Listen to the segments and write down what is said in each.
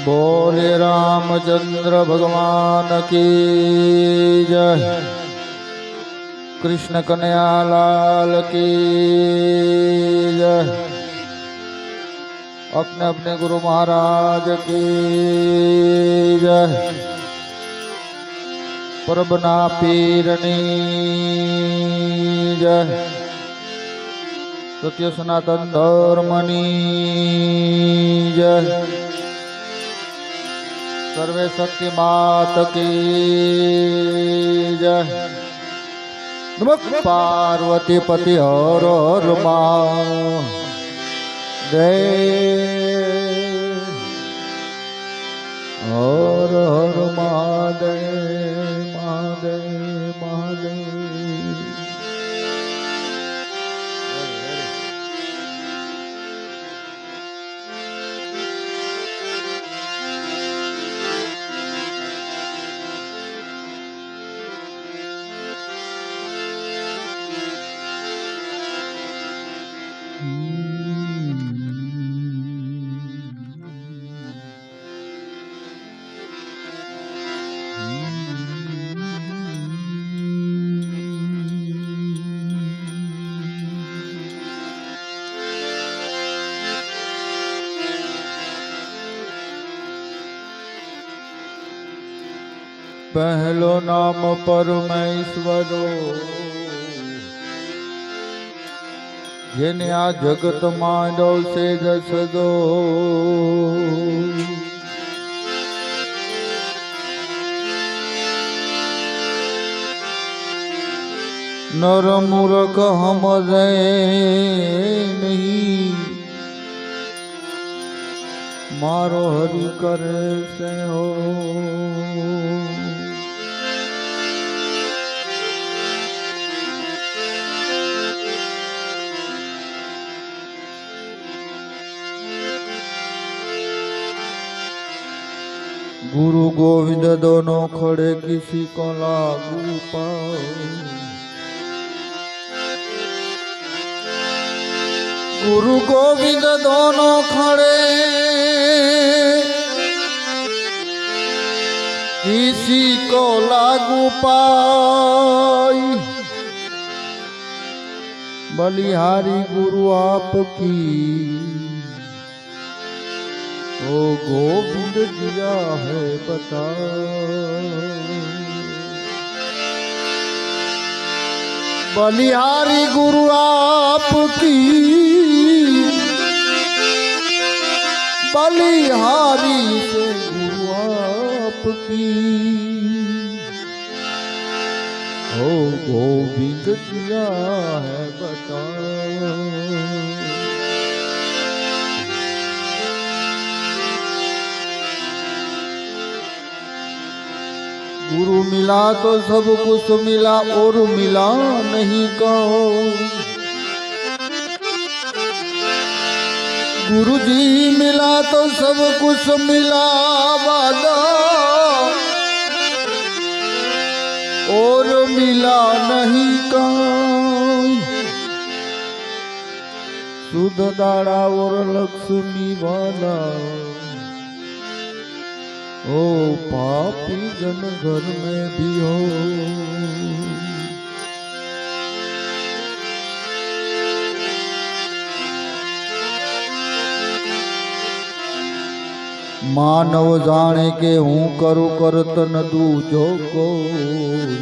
बोले रामचंद्र भगवान की जय। कृष्ण कन्या लाल की जय। अपने अपने गुरु महाराज की जय। परबना पीरणी जय। सत्य सनातन धर्मनी जय। સર્વે શક્તિ માત કી જય. પાર્વતી પતિ હર હર હર હર મહાદેવ મહાદેવ મહાદેવ પહેલો નામ પરમેશ્વરો જેને આ જગત માંડો છે જસદો નર મૂર્ખ હમરે નહીં. મારો હરિ કરે છે હો. गुरु गोविंद दोनों खड़े किसी को लागू पाओ गुरु गोविंद दोनों खड़े किसी को लागू पाई बलिहारी गुरु आपकी ओ गोविंद दिया है बता बलिहारी गुरु आपकी बलिहारी से गुरु आपकी ओ गोविंद दिया है बता गुरु मिला तो सब कुछ मिला और मिला नहीं कहो गुरु जी मिला तो सब कुछ मिला वादा और मिला नहीं कहीं शुद्ध दाड़ा और लक्ष्मी वाला ओ पापी जन घर में भी हो માનવ જાણે કે હું કરું કરતન દૂજો કોઈ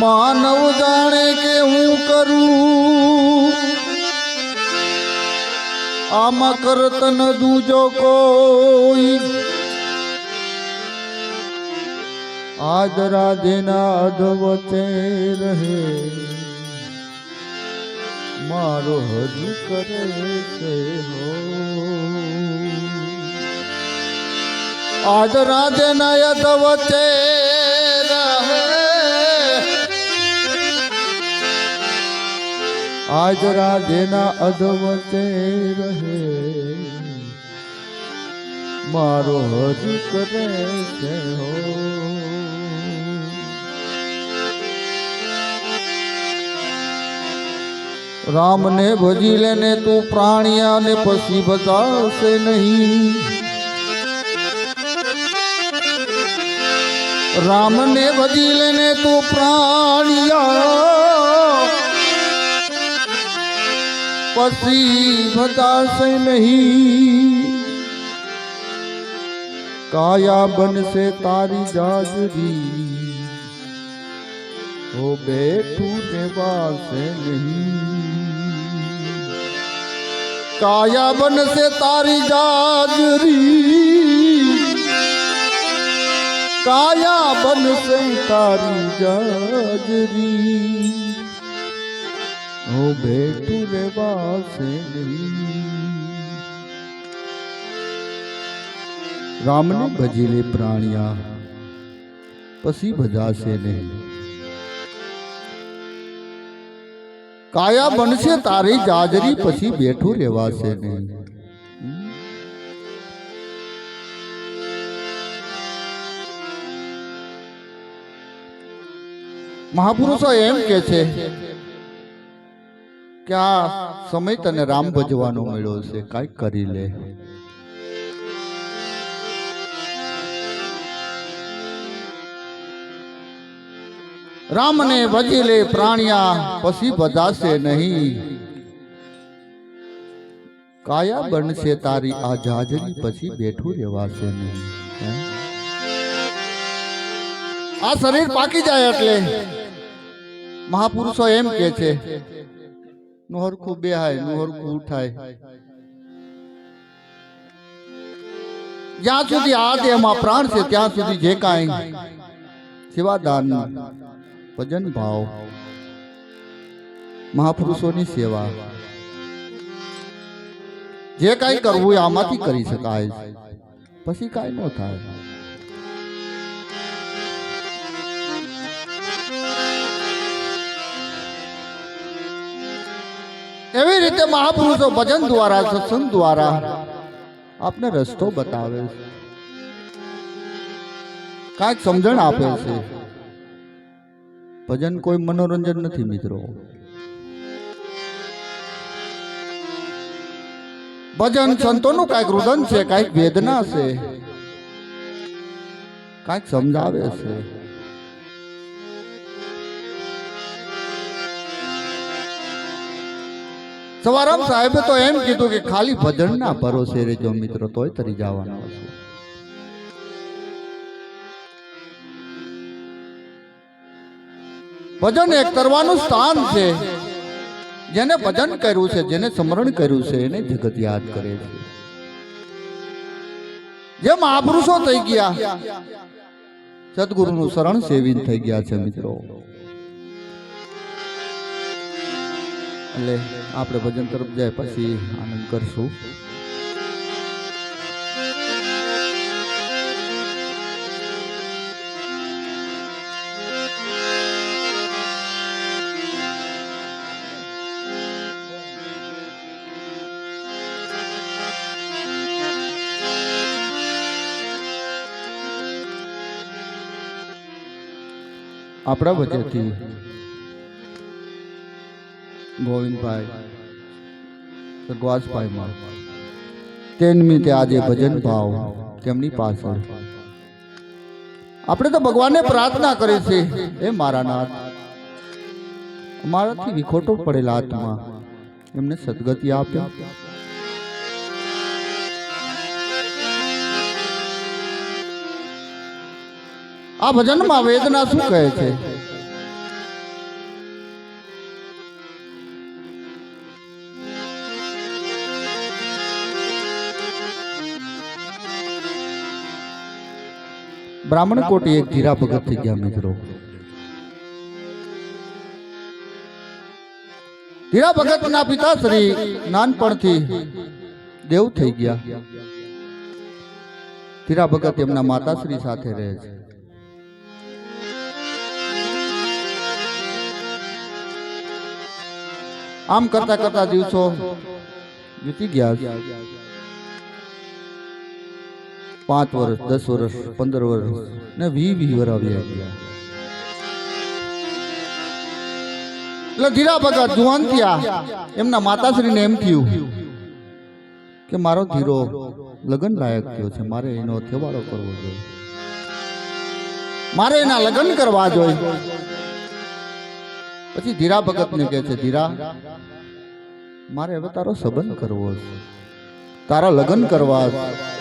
માનવ જાણે કે હું કરું આમાં કરતન દૂજો કોઈ. આજ રાધેના અધવચે રહે. મારો હજુ કરે છે હો. આજ રાધેના અધવચે આજ રાધેના અધવતે રહે. મારો હજ કરે છે હો. રામને ભજી લેને તું પ્રાણિયા ને પછી બતાવશે નહીં. રામને ભજી લેને તું પ્રાણિયા પછી બતાશે નહીં કાયા બનશે તારી જાજરી ઓ બેઠું ને વાસે નહીં કાયા બનશે તારી જાજરી કાયા બનશે તારી જાજરી ઓ બેઠું ને વાસે નહીં રામને ભજી લે પ્રાણિયા પછી ભજાશે નહીં. કાયા બનશે તારી જાજરી પછી બેઠું રહેવાશે નહીં. મહાપુરુષો એમ કે છે કે આ સમય તને રામ ભજવાનો મળ્યો છે કાંઈક કરી લે. રામને ભજી લે પ્રાણિયા પછી બધાશે નહીં. કાયા બનશે તારી આ જાજરી પછી બેઠું રહેવાશે નહીં. આ શરીર પાકી જાય એટલે. મહાપુરુષો એમ કે છે નુહરખું બેહાય નુહરખું ઉઠાય. જ્યાં સુધી આ દેહમાં પ્રાણ છે ત્યાં સુધી જે કાંઈ સેવાદાન ભજન ભાવ મહાપુરુષોની સેવા. જે કાંઈ કરવું આમાંથી કરી શકાય. પછી કાંઈ ન થાય. એવી રીતે મહાપુરુષો ભજન દ્વારા, સત્સંગ દ્વારા આપને રસ્તો બતાવે છે. કાંઈક સમજણ આપે છે. ભજન કોઈ મનોરંજન નથી, મિત્રો. ભજન સંતોનું કાંઈક રુદન છે, કાંઈક વેદના છે. કાંઈક સમજાવે છે. સવારામ સાહેબે તો એમ કીધું કે ખાલી ભજન ના ભરોસે રહેજો મિત્રો, તોય તરી જવાનો હશે. ભજન એક કરવાનું સ્થાન છે. જેને ભજન કર્યું છે, જેને સ્મરણ કર્યું છે, એને જગત યાદ કરે છે. જે મહાપુરુષો થઈ ગયા, સદગુરુનું શરણ સેવીન થઈ ગયા છે મિત્રો. એટલે આપણે ભજન તરફ જાય પછી આનંદ કરશું. આપણા વચ્ચેથી ગોવિંદભાઈ સગવાસભાઈ માં. તે નિમિત્તે આજે ભજન ભાવ તેમની પાછળ. આપણે તો ભગવાનને પ્રાર્થના કરી છે એ મારા નાથ અમારાથી વિખોટો પડેલા આત્મા એમને સદગતિ આપે. આ ભજનમાં વેદના શું કહે છે? બ્રાહ્મણ કોટી એક ધીરા ભગત થઈ ગયા મિત્રો ધીરા ભગત ના પિતાશ્રી નાનપણથી દેવ થઈ ગયા। ધીરા ભગત એમના માતાશ્રી સાથે રહે છે। આમ કરતા કરતા દિવસો વીતી ગયા પાંચ વર્ષ, દસ વર્ષ, પંદર વર્ષ ને વી વી વર આવ્યા. ગયા એટલે ધીરા ભગત જુવાન થયા. એમના માતાશ્રીને એમ થયું કે મારો ધીરો લગ્ન લાયક થયો છે, મારે એનો થેવાળો કરવો જોઈએ. મારે એના લગ્ન કરવા જોઈએ. પછી ધીરા ભગતને કહે છે, ધીરા, મારે હવે તારો સંબંધ કરવો છે. તારા લગ્ન કરવા છે.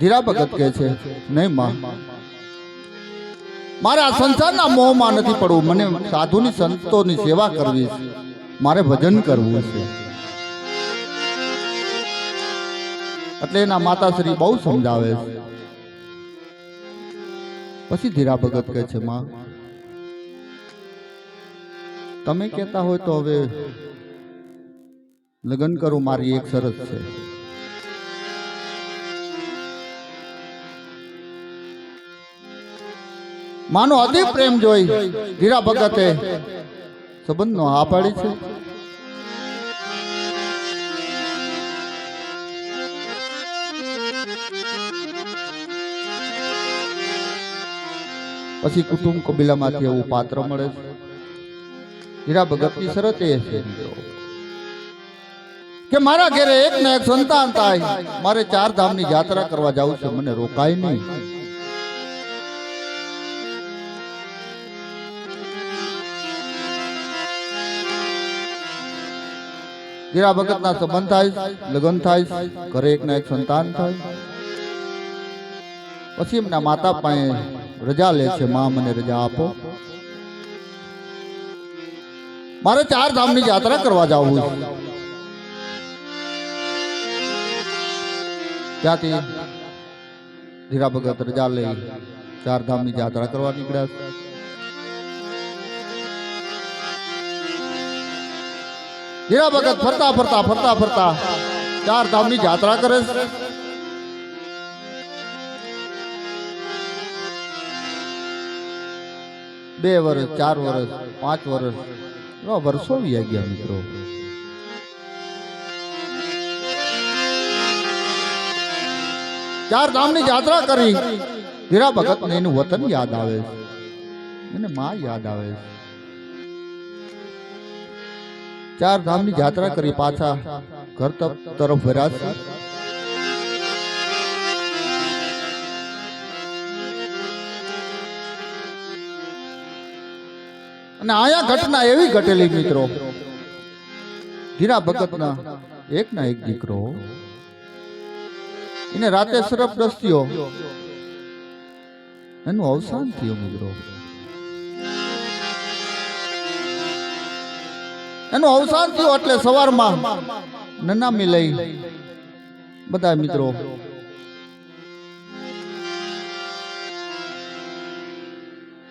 ધીરા ભગત કહે છે, નહીં માં, મારે આ સંસારના મોહમાં નથી પડવું. મને સાધુની સંતોની સેવા કરવી છે. મારે ભજન કરવું છે. એટલે એના માતાશ્રી બહુ સમજાવે છે. પછી ધીરા ભગત કહે છે, માં, તમે કહેતા હોય તો હવે લગ્ન કરું. મારી એક શરત છે. માનો અતિ પ્રેમ જોઈ ધીરા ભગતે. સંબંધનો હા પાડી છે. પછી કુટુંબ કબીલામાંથી એવું પાત્ર મળે છે. હીરા ભગતની શરત એ છે. કે મારા ઘરે એક ને એક સંતાન થાય. મારે ચાર ધામની યાત્રા કરવા જવું છે. મને રોકાય નહીં. હીરા ભગતના સંબંધ થાય લગ્ન થાય ઘરે એક ના એક સંતાન થાય પછી એમના માતા પાસે રજા લે છે માં મને રજા આપો મારે ચાર ધામની યાત્રા કરવા જવું છે ત્યાંથી ધીરા ભગત રજા લઈ ચાર ધામની યાત્રા કરવા નીકળ્યા છે. ધીરા ભગત ફરતા ફરતા ફરતા ફરતા ચાર ધામની યાત્રા કરે છે. બે વર્ષ ચાર વર્ષ પાંચ વર્ષ નો વર્ષો વી ગયા મિત્રો. ચાર ધામની યાત્રા કરી. હીરા ભગત ને એનું વતન યાદ આવે છે. એને માં યાદ આવે છે. ચાર ધામની યાત્રા કરી પાછા ઘર તરફ તરફ અને આયા ઘટના એવી ઘટેલી મિત્રો. ધીરા ભગતના એક ના એક દીકરો. એને રાતે સરફ રસ્યો એનું અવસાન થયું મિત્રો. એનું અવસાન થયું એટલે સવારમાં નનામી લઈ. બધા મિત્રો.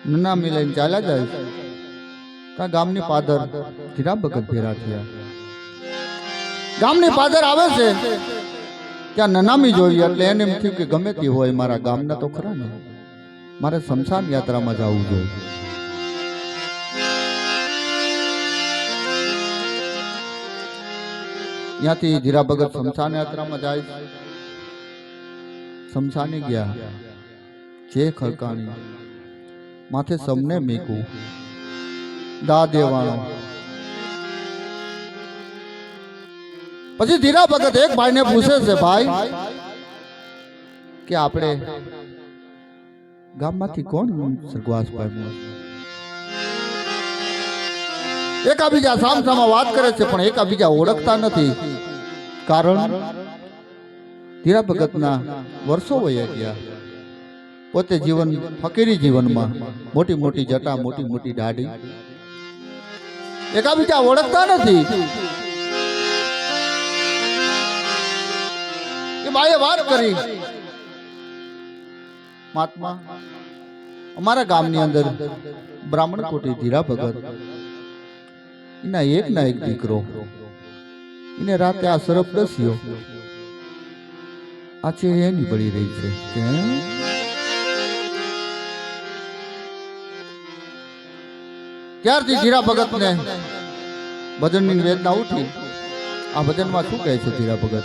નનામી લઈને ચાલ્યા જાય ત્યાં ગામની પાદર ધીરા ભગત ભેરા થયા? ગામની પાદર આવે છે. ત્યાં નનામી જોઈ એટલે એને એમ થયું કે ગમે તે હોય મારા ગામના તો ખરા ને. મારે શમશાન યાત્રામાં જવું જોઈએ. ત્યાંથી ધીરા ભગત શમશાન યાત્રામાં જાય શમશાને ગયા જે ખરકાણી માથે સમને મેકું દા દેવાણો પછી ધીરા ભગત એક ભાઈને પૂછે છે ભાઈ કે આપણે ગામમાંથી કોણ સ્વર્ગવાસ પામ્યું એકાબીજા સામસામા વાત કરે છે, પણ એકાબીજા ઓળખતા નથી. કારણ ધીરા ભગતના વર્ષો વયા ગયા. પોતે જીવન ફકીરી જીવનમાં મોટી મોટી જટા, મોટી મોટી દાઢી. એકાબીજા ઓળખતા નથી. એ બાએ વાત કરી. મહાત્મા, અમારા ગામની અંદર બ્રાહ્મણ કોટી ધીરા ભગત એના એક ના એક દીકરો. એને રાતે આ સરફ દસ્યો. આ છે એની પડી રહી છે. કેમ? ત્યારથી જીરા ભગત ને ભજનની વેદના ઉઠી? આ ભજનમાં શું કહે છે જીરા ભગત?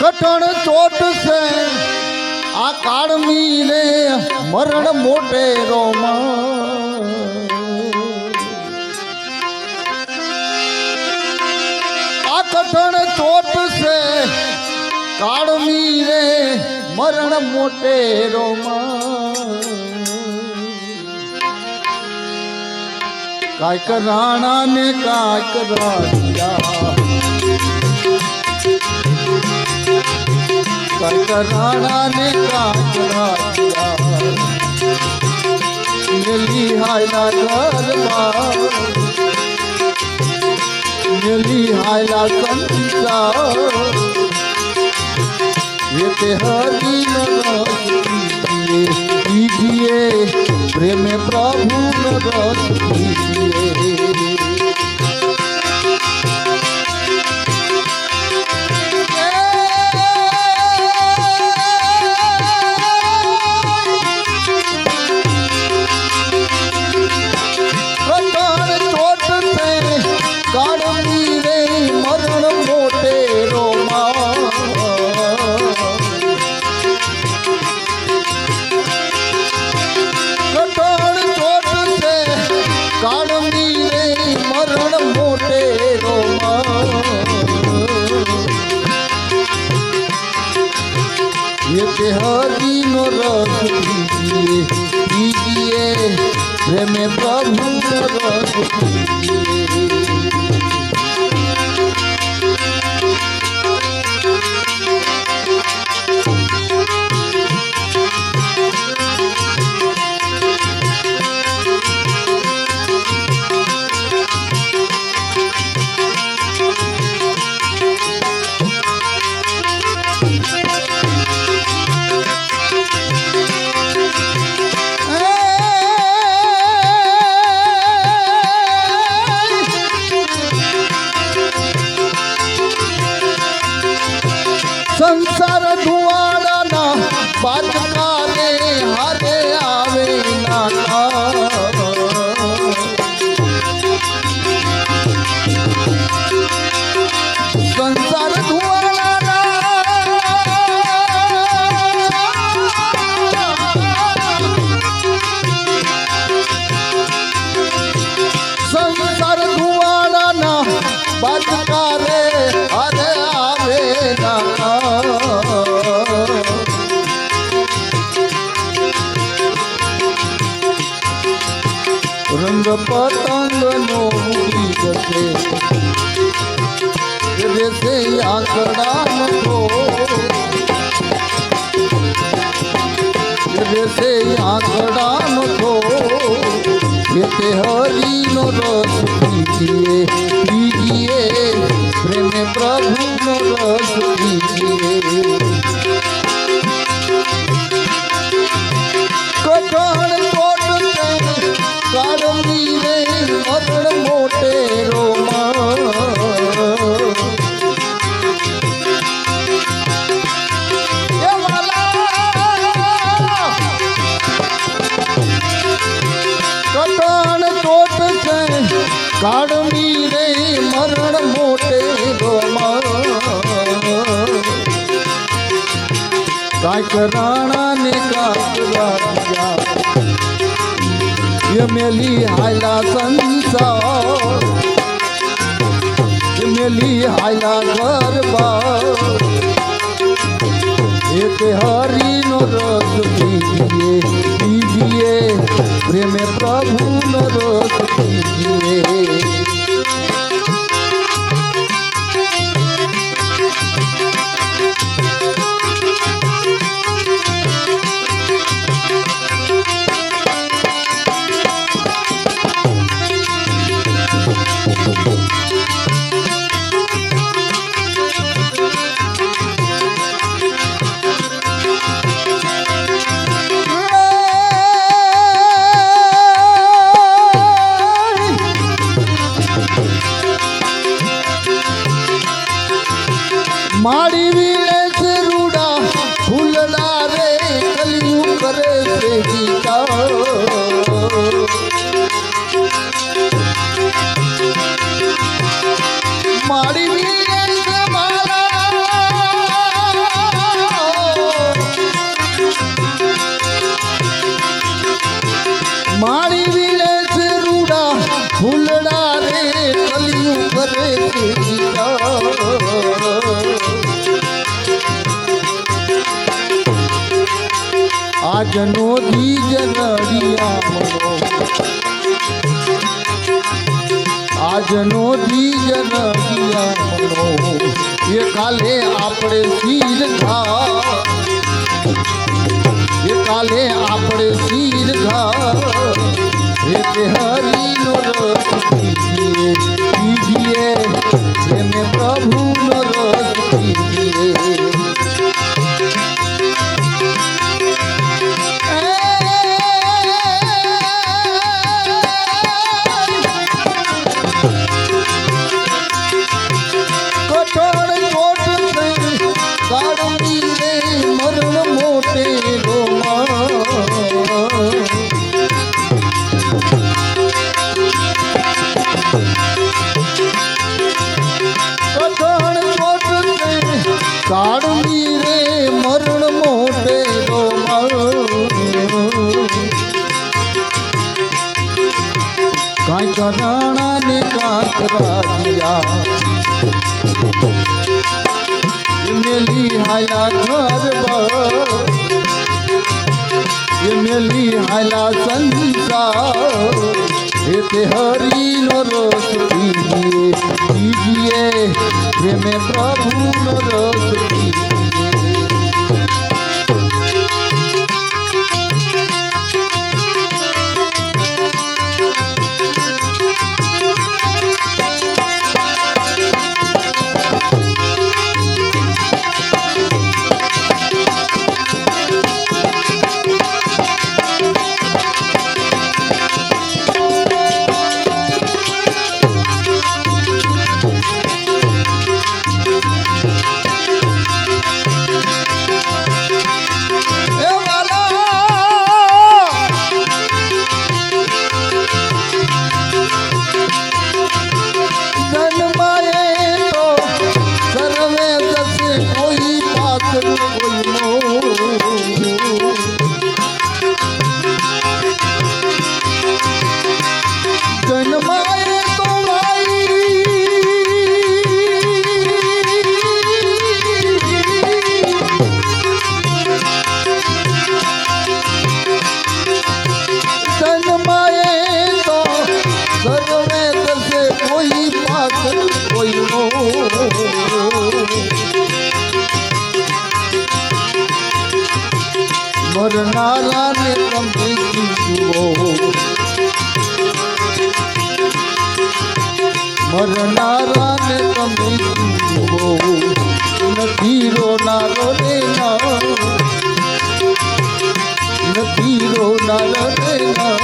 કઠણ ચોટ છે. આ કાળમી રે મરણ મોટે રોમાં આ કઠણ ચોટ છે. કાળમી રે મરણ મોટે રોમાં કાંઈક રાણા ને કાંઈક રાજા કટરાણા ને કાકરા મેલી હાયલા ઘરમાં મેલી હાયલા કંચા એ તે હરી પ્રભુ પ્રેમે પ્રભુ રેસે આંકડા નખો રેસે આંકડા નખો તે હરી નો રસ પીજીએ. પીજીએ પ્રેમ પ્રભુ નો રસ પીજીએ. રાણા ને રાજા મેલી હાયલા સંસાર. મેલી હાયલા ગરબા એક હરિનો રસ પીએ પ્રેમે પ્રભુ નો રસ પીજીએ. ಮಾಡಿವಿ આજનો ધીજ રડિયામણો આજનો ધીજ રડિયામણો એ કાલે આપણે શીર ઘા રાણા ને કાંઈક રાજીયા મેલી હાયા ઘર એ મેલી હાલા સંસાર. એ તે હરિનો રસ પીજીએ પીજીએ પ્રેમે પ્રભુનો રસ પીજીએ મરનારાને તમે જુઓ નથી રોનારો રે નથી રોનાર રેના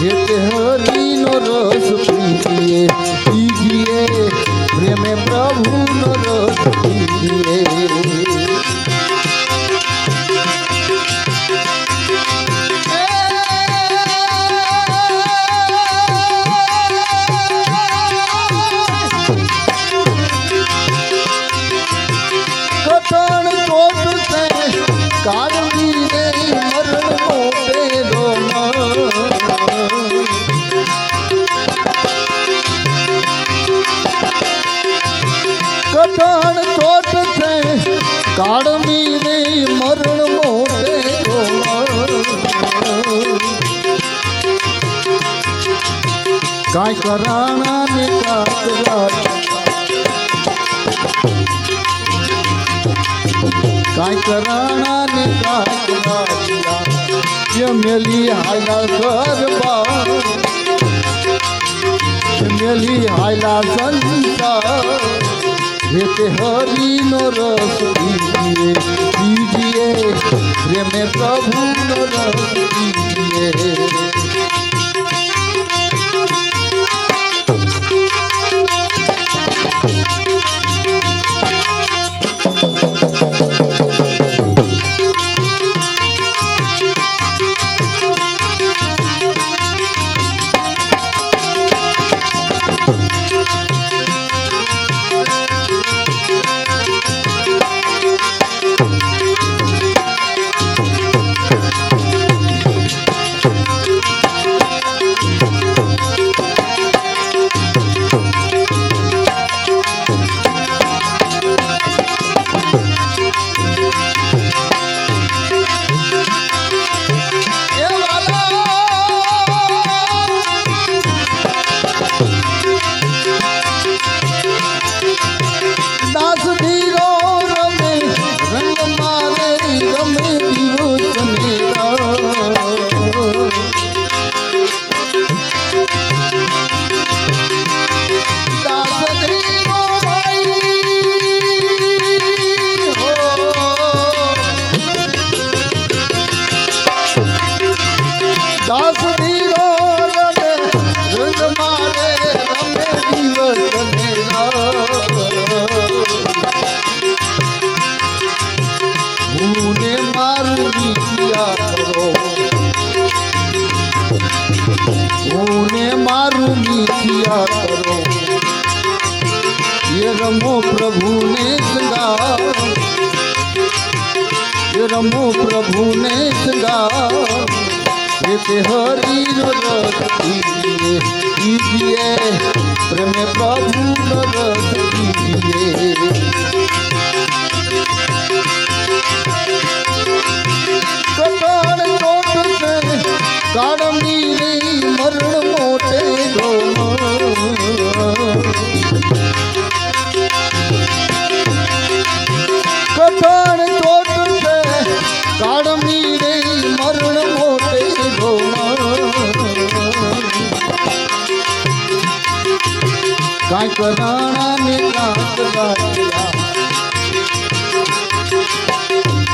જે તે હરિનો રસ પીએ, પીજીએ, પ્રેમે પ્રભુનો રસ પીજીએ કઠણ ચોટ છે. કાળમી રે મરણ મોટે કાંઈ કરાણા ને કાંઈ કરાણા ને મેલી હાલા ગરબા મેલી હાયલા સંસાર. હે તે હરિનો રસ પીજીએ પીજીએ પ્રેમે પ્રભુનો રસ રમો પ્રભુને શૃંગાર એ તે હરિનો રસ પ્રેમે પ્રભુનો રસ કાંઈક રાણા ને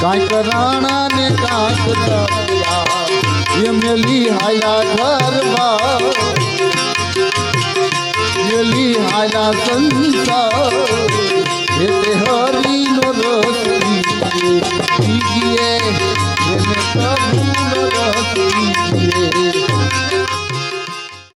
કાંઈક રાણા ને રાજા એ મેલી હાયા ઘરમાં મેલી હાયા સંસાર એટલે હરીનો રસ પીજીએ એને રસ